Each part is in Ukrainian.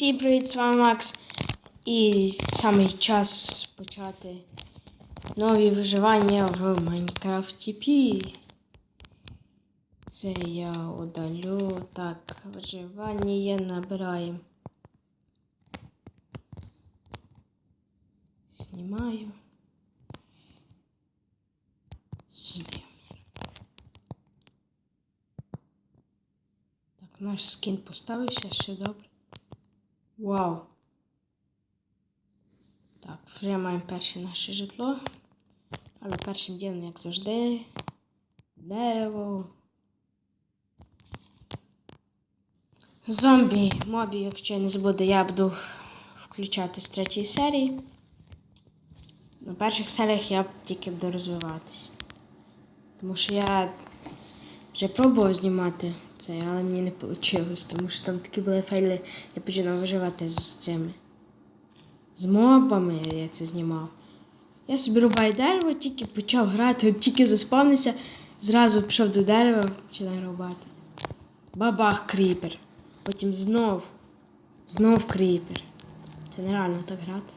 всім привіт, з вами Макс. І саме час почати нові виживання в Майнкрафті Пі. Це я удалю. Так, виживання набираємо. Знімаю. Сидимо. Так, наш скін поставився, все добре. Вау. Так, вже маємо перше наше житло. Але першим ділом, як завжди, дерево. Зомбі, мобів, якщо не забуду, я буду включати з третьої серії. На перших серіях я тільки буду розвиватись. Тому що я вже пробував знімати це, але мені не вийшло, тому що там такі були файли, я починав виживати з цими. З мобами я це знімав. Я собі рубаю дерево, тільки почав грати, от тільки заспавнився, зразу пішов до дерева, починаю рубати. Бабах кріпер. Потім знов. Знов кріпер. Це нереально так грати.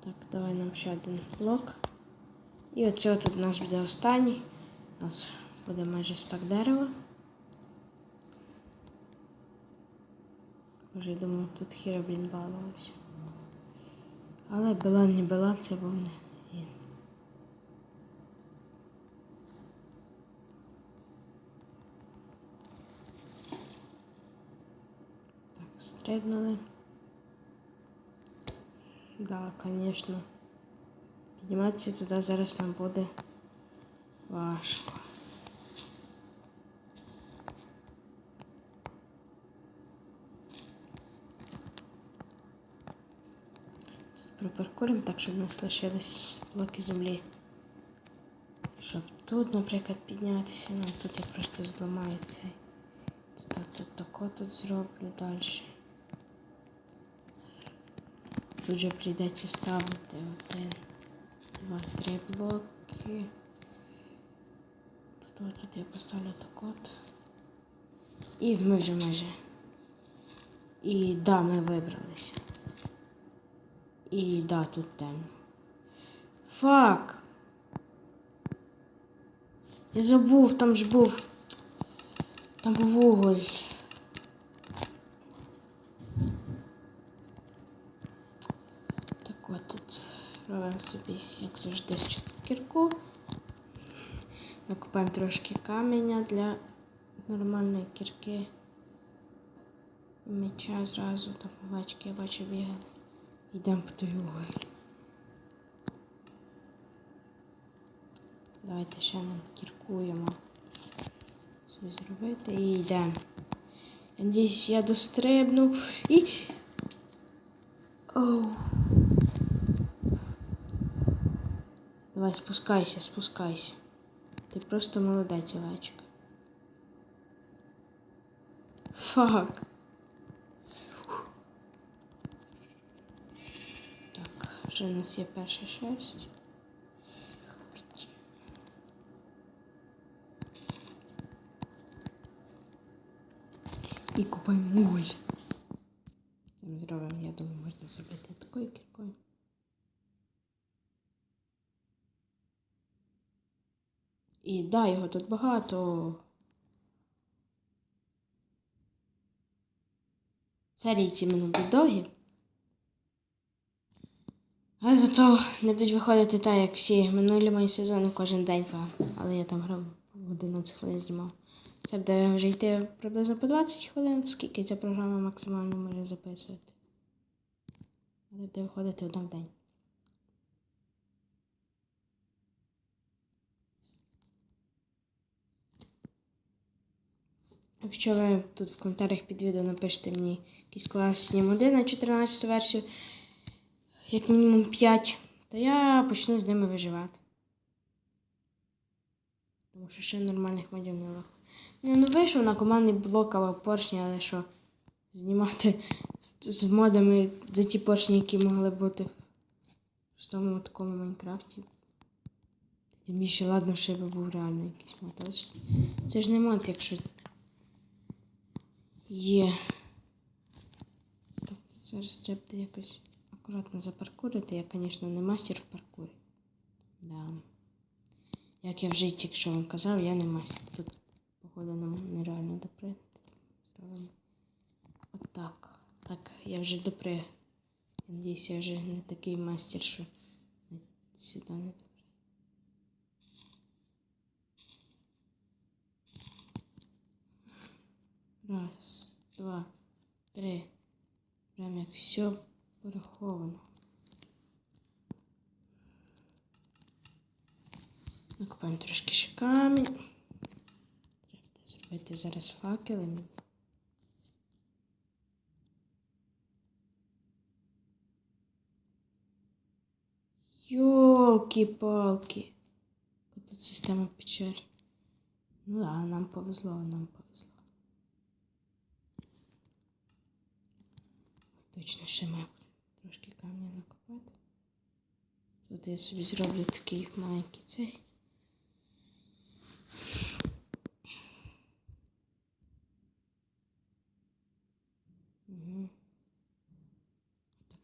Так, давай нам ще один блок. І оце тут у нас буде останній. У нас буде майже стак дерева. Вже думав, тут хіра, блін, балувався. Але була не була, це був не. Так, стрибнули. Да, конечно. Підніматися туди зараз нам буде важко. Пропаркуримо так, щоб у нас блоки землі. Щоб тут, наприклад, піднятися, ну тут я просто зламаю цей. Тут, тут тако тут зроблю далі. Тут же прийдеться ставити один, два, три блоки. Тут, тут я поставлю так от. І ми вже майже. І да, ми вибралися. І да, тут темно. Фак! Я забув, там ж був. Там був вуголь. Так от тут робимо собі, як завжди, кірку. Накопаємо трошки каменя для нормальної кірки. Меча зразу, там овечки, я бачу бігали. Йдемо по той уголь. Давайте ще нам кіркуємо. Собі зробити і йдемо. Надіюсь, я дострибну і. Оу. Давай спускайся, спускайся. Ти просто молодець, овечка. Фак. Так, вже у нас є перша шерсть. І купаємо. Це ми зробимо, я думаю, можна зробити такою кіркою. І да, його тут багато. Серії ці мене довгі. Але зато не будуть виходити так, як всі минулі мої сезони кожен день. Але я там грав 11 хвилин знімав. Це буде вже йти приблизно по 20 хвилин, скільки ця програма максимально може записувати. Але буде виходити один день. Якщо ви тут в коментарях під відео напишете мені якийсь класні моди на 14 версію, як мінімум 5, то я почну з ними виживати. Тому що ще нормальних модів не виходить. Не, ну вийшов на командний блок або поршні, але що знімати з модами за ті поршні, які могли бути в простому такому Майнкрафті. Тим більше, ладно, що би був реально якийсь мод. Це ж не мод, якщо є. Тобто зараз треба якось акуратно запаркурити. Я, звісно, не мастер в паркурі. Да. Як я вже тільки що вам казав, я не мастер. Тут, походу, нам нереально допригнути. Зробимо отак. Так, я вже доприг. Надіюсь, я вже не такий мастер, що сюди не доприг. Раз, два, три. Прям як все пораховано. Накопаємо трошки ще камінь. Треба зробити зараз факели. Йолки-палки. Тут система печер. Ну да, нам повезло, нам повезло. Точно ще мав трошки камня накопати. Тут я собі зроблю такий маленький цей. Угу.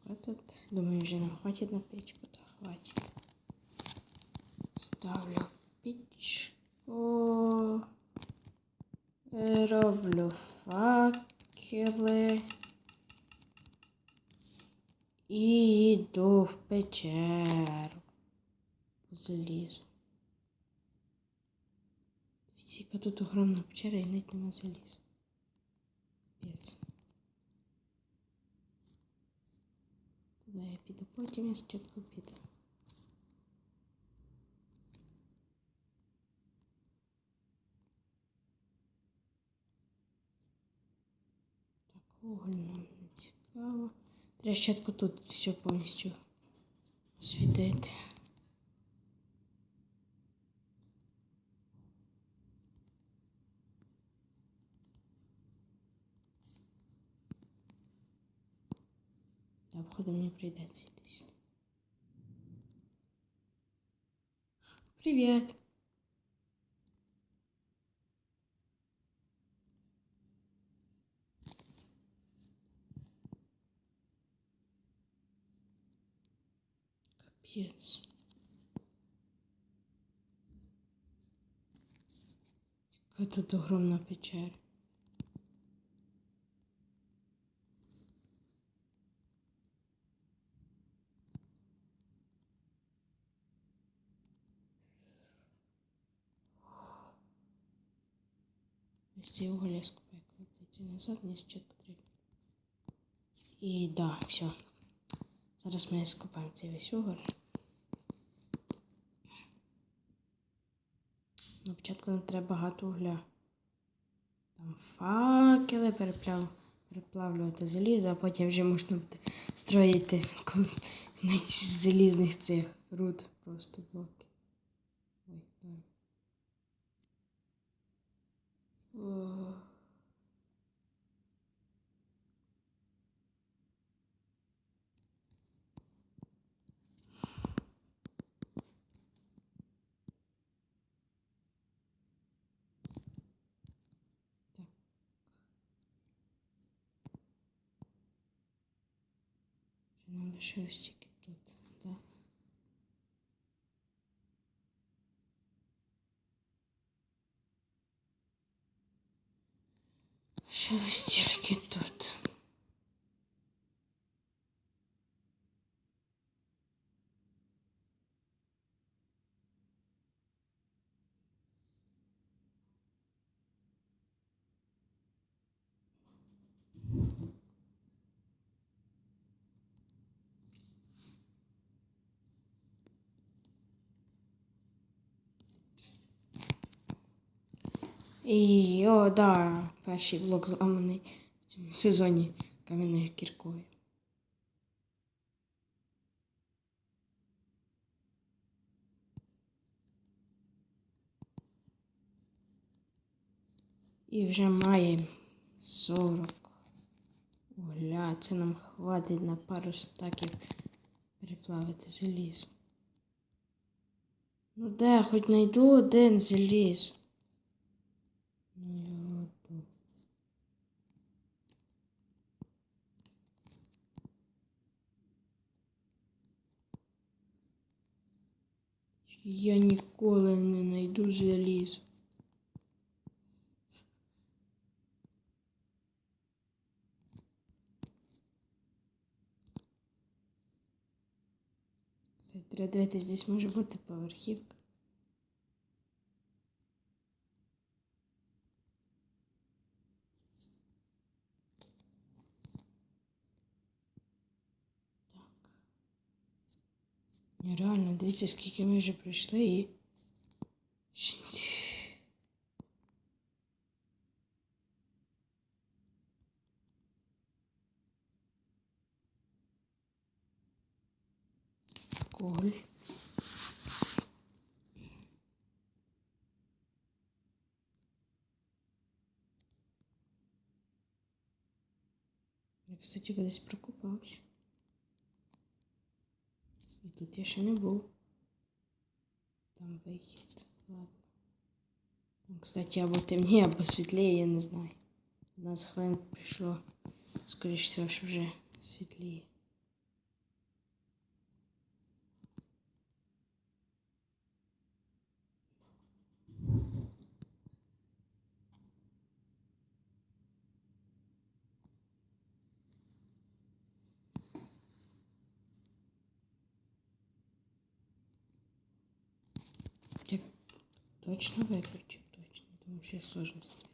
Так тут. Думаю, вже нам хватить на печку, то хватить. Ставлю печку. Е, Роблю факели. І йду в печеру. Залізу. Яка тут огромна печера і навіть нема залізу. Капець. Туди я піду потім, я спочатку піду. Треба щотку тут все повністю освітити. Та, походу, мені прийдеться йти сюди. Привіт! Капец. Какая тут огромная. Ось цей уголь я скупаю, коли йти назад, мені спочатку треба. І да, все. Зараз ми скупаємо цей весь уголь. На початку нам треба багато угля. Там факели перепляв, переплавлювати залізо, а потім вже можна буде строїти навіть з залізних цих руд просто блоки. Ой. Так. Ще нам лишилось тільки тут, так? Лишилось тільки тут. І о, да, перший блок зламаний в цьому сезоні кам'яною кіркою. І вже маємо 40 угля. Це нам хватить на пару стаків переплавити залізо. Ну де, хоч знайду один заліз. Ну, його тут. Я ніколи не знайду заліз. Це треба дивитись, десь може бути поверхівка. Дивіться, скільки ми вже пройшли і. Коль. Я, кстати, колись прокупався. І ще не був. Там вихід. Ладно. Там, кстати, або темніє, або світліє, я не знаю. 15 хвилин прийшло. скоріш всього, що вже світліє. Я точно виключив, точно, тому що я сложно виключив.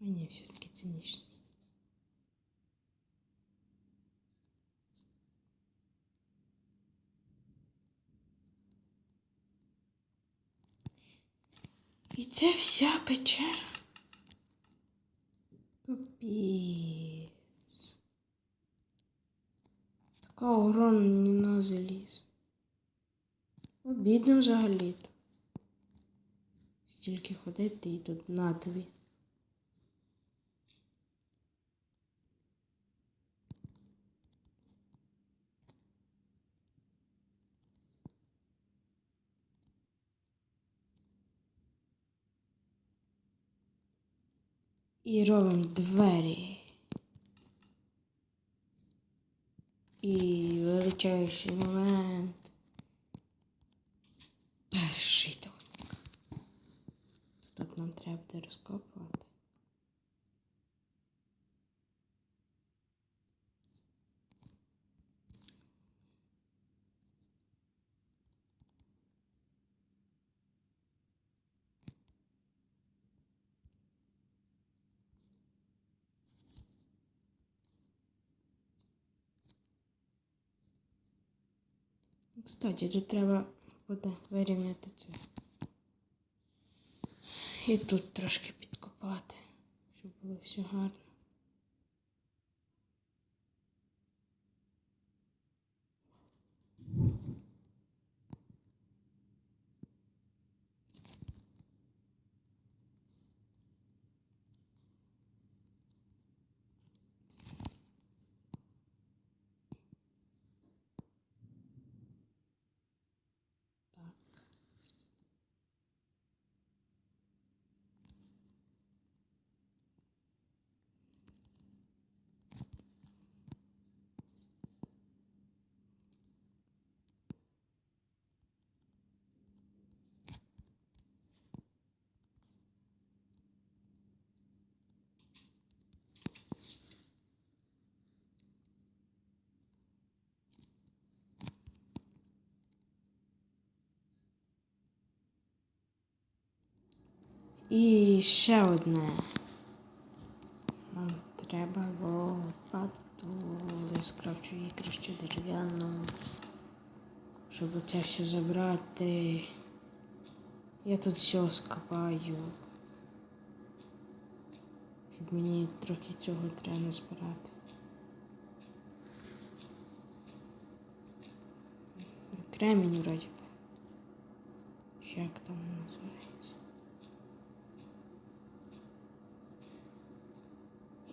Мені все-таки цинічно. І це вся печера. Капець. Така огромна на заліз. Обідно взагалі-то. Стільки ходити і тут на тобі. І робимо двері. І величайший момент. Перший тонк. Тут нам треба буде розкопувати. Кстати, тут треба буде вирівняти це. І тут трошки підкопати, щоб було все гарно. Так. І ще одне. Нам треба лопату. Я скрафчу її краще дерев'яну. Щоб це все забрати. Я тут все скопаю. Щоб мені трохи цього треба назбирати. Кремінь вроді. Як там називається.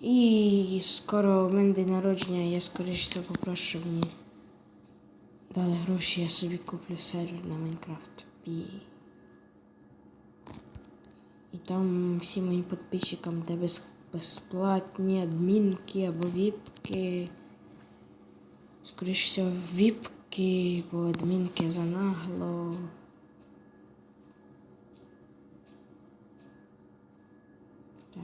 І скоро в мене день народження, я скоріше всього попрошу, щоб мені дали гроші, я собі куплю сервер на Майнкрафт. І... І там всім моїм підписчикам, де без, безплатні адмінки або віпки. Скоріше всього, віпки, бо адмінки занагло. Так.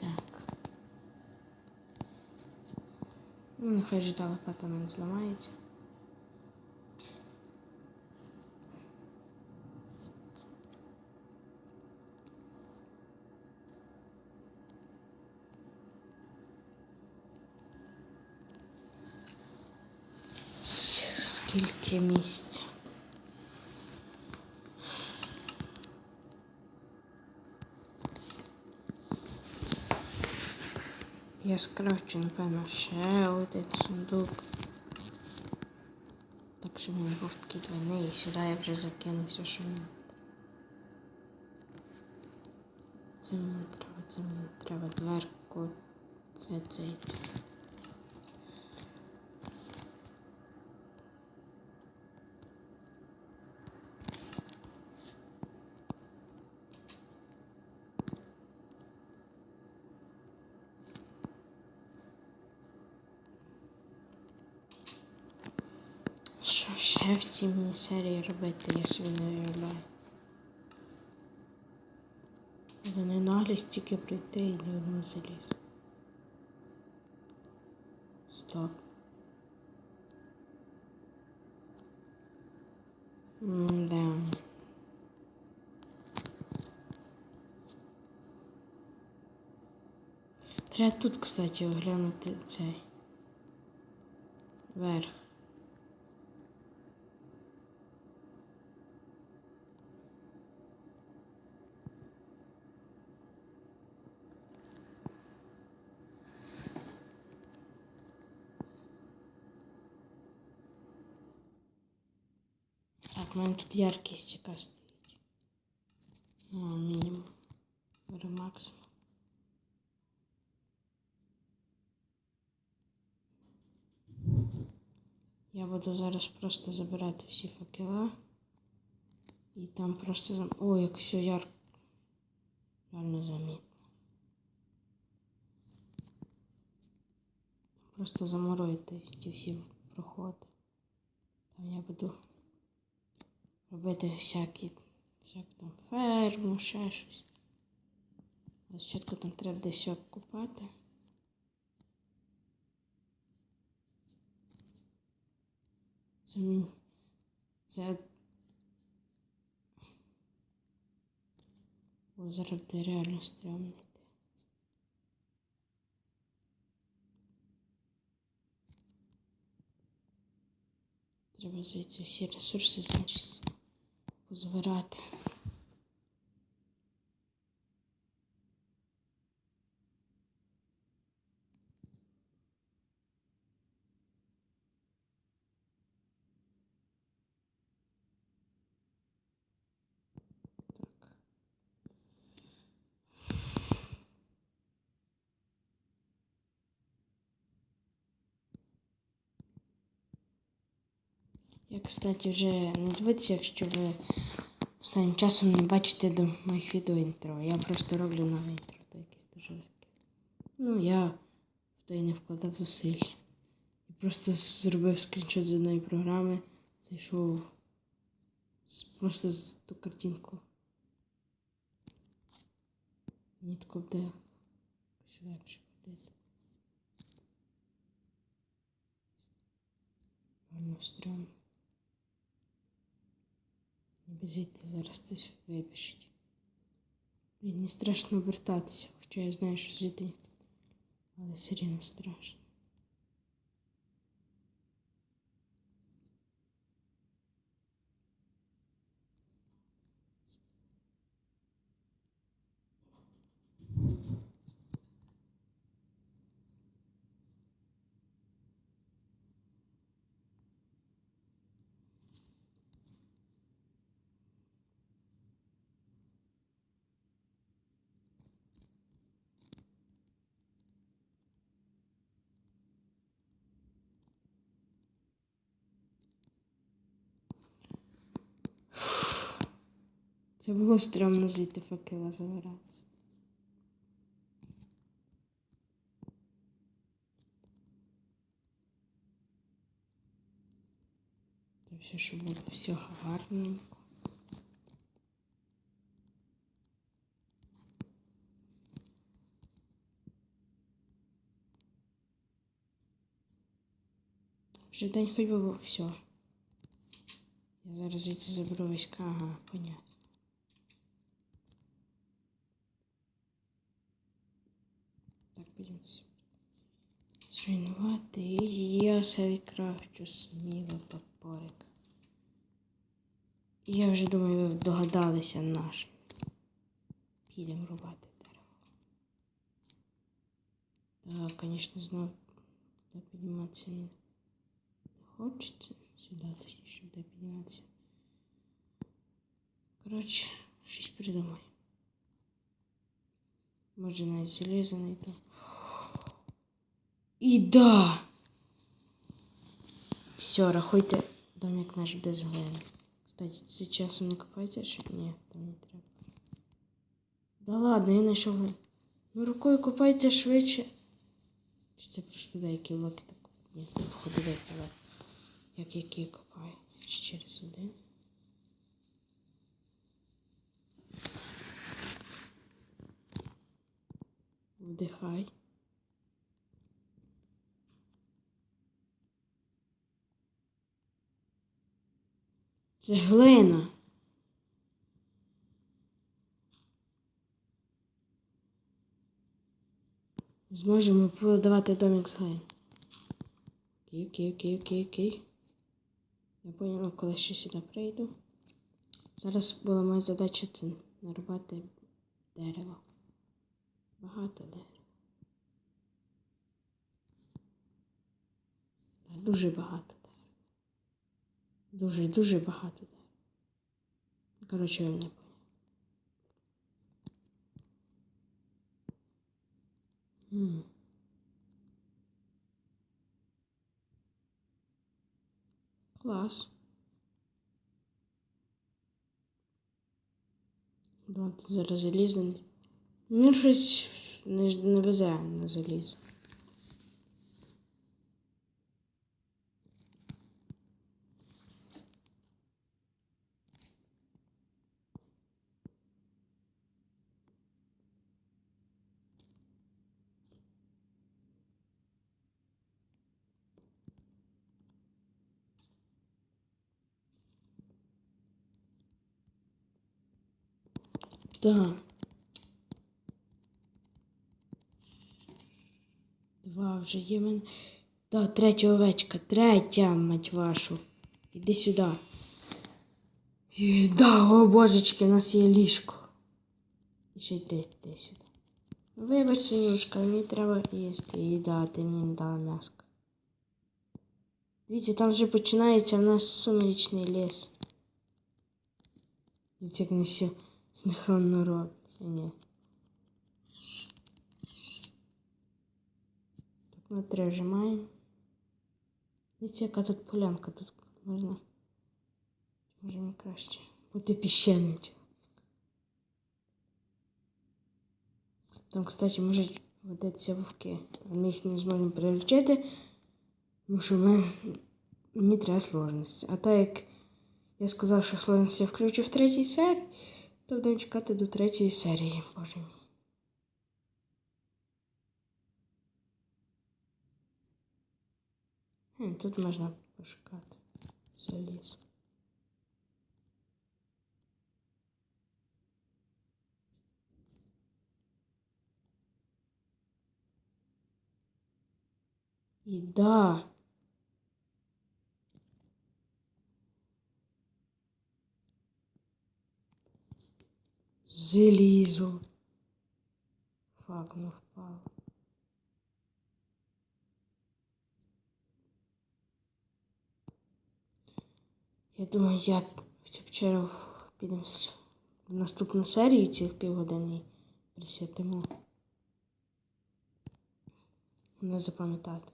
Так. Ну, нехай же та лопата мене зламається. С- Скільки місця? Я скрафчу, напевно, ще один сундук. Так, щоб він був такий двойний, і сюди я вже закину все, що мені. Це мені треба, це мені треба дверку. Це цей. це. Що ще в міні-серії робити, я собі не уявляю. Але не наглість тільки прийти і на одну заліз. Стоп. Да. Треба тут, кстати, оглянути цей верх. Так, у мене тут яркість яка стоїть. О, мінімум. Беру максимум. Я буду зараз просто забирати всі факела. І там просто зам... О, як все ярко. Реально замітно. Просто замуруйте ті всі проходи. Там я буду робити всякі, всяк там ферму, ще щось. А спочатку там треба десь все купати. Це мені. Це. О, зараз буде реально стрьомно. йти. Треба звідси всі ресурси, значить, Позбирати. Я, кстати, вже не дивіться, якщо ви останнім часом не бачите до моїх відео інтро. Я просто роблю нове інтро, то якесь дуже легке. Ну, я в той не вкладав зусиль. Просто зробив скріншот з одної програми, зайшов просто з ту картинку. Мені тако буде легше ходити. Гарно стрьомно. Звідти зараз хтось вибіжить. Мені страшно вертатися, хоча я знаю, що звідти. Але все рівно страшно. Це було стрьомно звідти факела забирати. Та все, щоб було все гарненько. Вже день хоч би був все. Я зараз звідси заберу війська, ага, понятно. Так, будемо І я собі крафчу сміло топорик. Я вже думаю, ви догадалися наш. Підемо рубати дерево. Так, звісно, знову туди підніматися не хочеться. Сюди точніше буде підніматися. Коротше, щось придумаю. Може навіть залізо знайду. І да! Все, рахуйте, домик наш буде з глини. Кстати, це часом не копається, що ні, там не треба. Да ладно, я знайшов. Ну рукою копайте швидше. Чи це просто деякі блоки так? Ні, це походу деякі блоки. Як які копаються. Чи через один. Вдихай. Це глина. Зможемо подавати домик з глини. Окей, окей, окей, окей, окей. Я поняла, коли ще сюди прийду. Зараз була моя задача це нарубати дерево. Багато дерева. Дуже багато. Дуже, дуже багато. Коротше, ви мене поняли. М. Клас. Давайте зараз залізний. Ну, щось не, не везе на залізо. Так. Два вже є мене. Да, третя овечка. Третя, мать вашу. Іди сюди. Да, о божечки, в нас є ліжко. І ще йди, йди сюди. Вибач, свинюшка, мені треба їсти. І да, ти мені не дала м'яско. Дивіться, там вже починається в нас сумеречний ліс. Дивіться, як вони всі синхронно ні. Так, три вжимаємо. Дивіться, яка тут полянка. Тут можна. Можемо краще бути піщаним. Там, кстати, можуть водитися вовки. Ми їх не зможемо перевчити, тому що ми... мені треба сложності. А так як я сказав, що сложність я включу в третій серії, то будемо чекати до третьої серії, боже мій. Хм, тут можна пошукати заліз. І да. Залізо. Фак, воно впало. Я думаю, я в цю печеру підемо в наступну серію цих півгодини присвятимо. Не запам'ятати.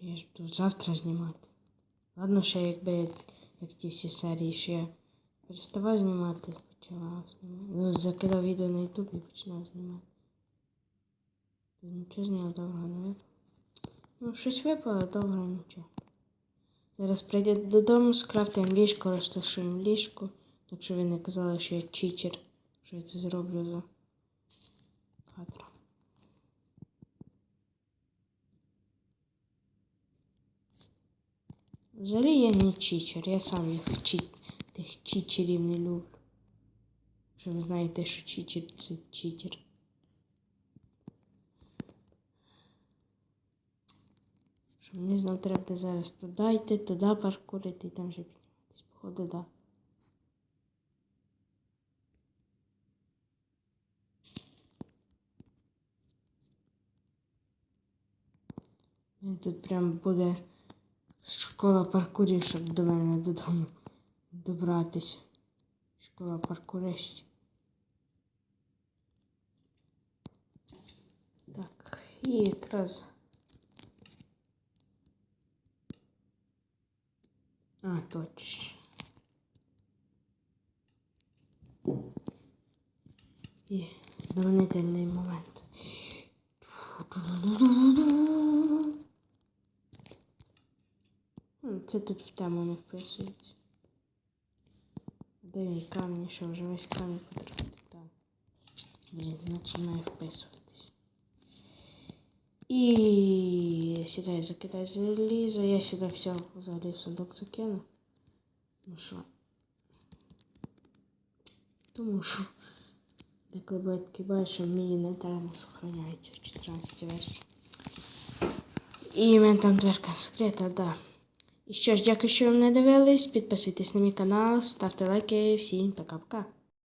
Я ж буду завтра знімати. Ладно, ще якби як ті всі серії ще Переставав знімати, почав знімати. Ну, закидав відео на YouTube і починав знімати. Нічого з нього доброго не випало. Ну, щось випало, доброго нічого. Зараз прийде додому, скрафтуємо ліжко, розташуємо ліжко. Так що ви не казали, що я читер, що я це зроблю за кадром. Взагалі я не чичер, я сам їх чі... тих чичерів не люблю. Що ви знаєте, що чичер це читер. Що мені знов треба зараз туди йти, туди паркурити і там вже підніматися. Походу, да. Він тут прям буде школа паркурів, щоб до мене додому добратися. Школа паркуристів. Якраз. А, точно. І знаменительний момент. Це тут в тему не вписується. Де мій камінь, що вже весь камінь потратив там. Блін, починає вписуватись. І я закидаю залізо, я сюди все взагалі в сундук закину. Ну що? Тому що буває таке буває, що мій інвентар зберігається в 14 версії. І мене там дверка скрита, да. І що ж, дякую, що ви мене дивились. Підписуйтесь на мій канал, ставте лайки. Всім пока-пока.